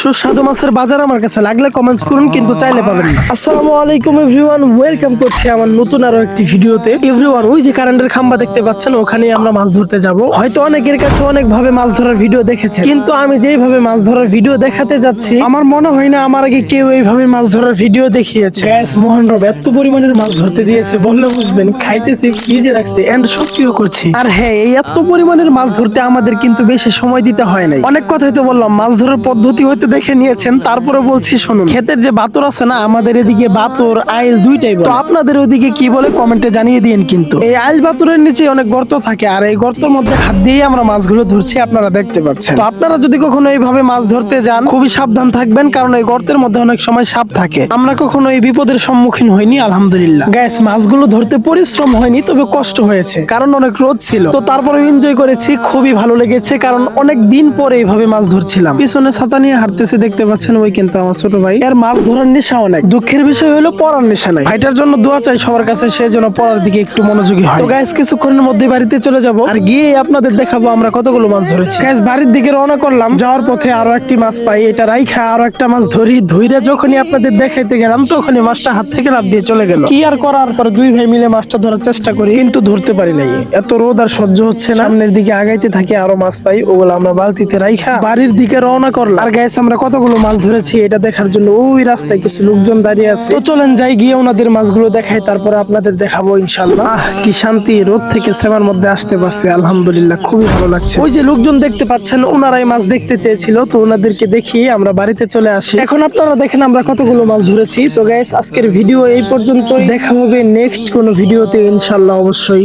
সুস্বাদু মাছের বাজার আমার কাছে লাগলে কমেন্টস করুন, কিন্তু চাইলে পাবেন আসসালামু আলাইকুম এভরিওয়ান ওয়েলকাম করছি আমার নতুন আরও একটি ভিডিওতে। এভরিওয়ান ওই যে কারেন্টের খাম্বা দেখতে পাচ্ছেন ওখানে আমরা মাছ ধরতে যাব। হয়তো অনেকের কাছে অনেক ভাবে মাছ ধরার ভিডিও দেখেছে, কিন্তু আমি যেইভাবে মাছ ধরার ভিডিও দেখাতে যাচ্ছি, আমার মনে হয় না আমার আগে কেউ এইভাবে মাছ ধরার ভিডিও দেখিয়েছে। গ্যাস মোহন রব, এত পরিমাণের মাছ ধরতে দিয়েছে, বললে বুঝবেন, খাইতেছি, ফ্রিজে রাখছে এন্ড সত্যিও করছি। আর হ্যাঁ এই এত পরিমাণের মাছ ধরতে আমাদের কিন্তু বেশি সময় দিতে হয় নাই। অনেক কথাই তো বললাম, মাছ ধরার পদ্ধতি হয়তো দেখে নিয়েছেন, তারপরে বলছি শুনুন। ক্ষেতের যে বাতর আছে না, আমাদের এদিকে বাতর, আইল দুইটাই তো আপনাদের ওইদিকে কি বলে কমেন্টে জানিয়ে দিন কিন্তু। এই আইল বাতরের নিচে অনেক গর্ত থাকে, আর এই গর্তের মধ্যে হাত দিয়ে আমরা মাছগুলো ধরছি, আপনারা দেখতে পাচ্ছেন। তো আপনারা যদি কখনো এইভাবে মাছ ধরতে যান, খুবই সাবধান থাকবেন, কারণ এই গর্তের মধ্যে অনেক সময় সাপ থাকে। আমরা কখনো এই বিপদের সম্মুখীন হইনি, আলহামদুলিল্লাহ। গ্যাস, মাছগুলো ধরতে পরিশ্রম হয়নি, তবে কষ্ট হয়েছে, কারণ অনেক রোদ ছিল। তো তারপরে এনজয় করেছি, খুবই ভালো লেগেছে, কারণ অনেক দিন পরে এইভাবে মাছ ধরছিলাম। পিছনে ছাতা নিয়ে হাঁটতেছে দেখতে পাচ্ছেন ওই কিন্তু আমার ছোট ভাই। এর মাছ ধরার নেশা অনেক দুঃখের বিষয় হলো পড়ার নেশা নাই। ভাইটার জন্য দোয়া চাই সবার কাছে, সে যেন পড়ার দিকে একটু মনোযোগী হয়। তো গাইস কিছুক্ষণের মধ্যে বাড়িতে চলে যাব আর গিয়ে আপনাদের দেখাবো আমরা কতগুলো মাছ ধরেছি। গাইস বাড়ির দিকে রওনা করলাম। যাওয়ার পথে আরও একটি মাছ পাই। এটা রাইখা আরও একটা মাছ ধরি। ধইরা যখনই আপনাদের দেখাইতে গেলাম, তখনই মাছটা হাত থেকে লাভ দিয়ে চলে গেল। কি আর করার? পরে দুই ভাই মিলে মাছটা ধরার চেষ্টা করি, কিন্তু ধরতে পারি নাই। এত রোদ আর সহ্য হচ্ছে না। সামনের দিকে আগাইতে থাকি, আরও মাছ পাই। ওগুলো আমরা বালতিতে রাইখা বাড়ির দিকে রওনা করলাম। আর গাইস আমরা কতগুলো মাছ ধরেছি, এটা দেখার জন্য ওই রাস্তায় কিছু লোকজন দাঁড়িয়ে আছে। তো চলেন যাই, গিয়ে ওনাদের মাছগুলো দেখাই, তারপরে আপনাদের দেখাবো ইনশাল্লাহ কি শান্তি, রোদ থেকে সেমার মধ্যে আসতে পারছে, আলহামদুলিল্লাহ, খুবই ভালো লাগছে। ওই যে লোকজন দেখতে পাচ্ছেন, ওনারাই মাছ দেখতে চেয়েছিল, তো ওনাদেরকে দেখিয়ে আমরা বাড়িতে চলে আসি। এখন আপনারা দেখেন আমরা কতগুলো মাছ ধরেছি। তো গাইস আজকের ভিডিও এই পর্যন্ত দেখা হবে নেক্সট কোনো ভিডিওতে ইনশাল্লাহ অবশ্যই।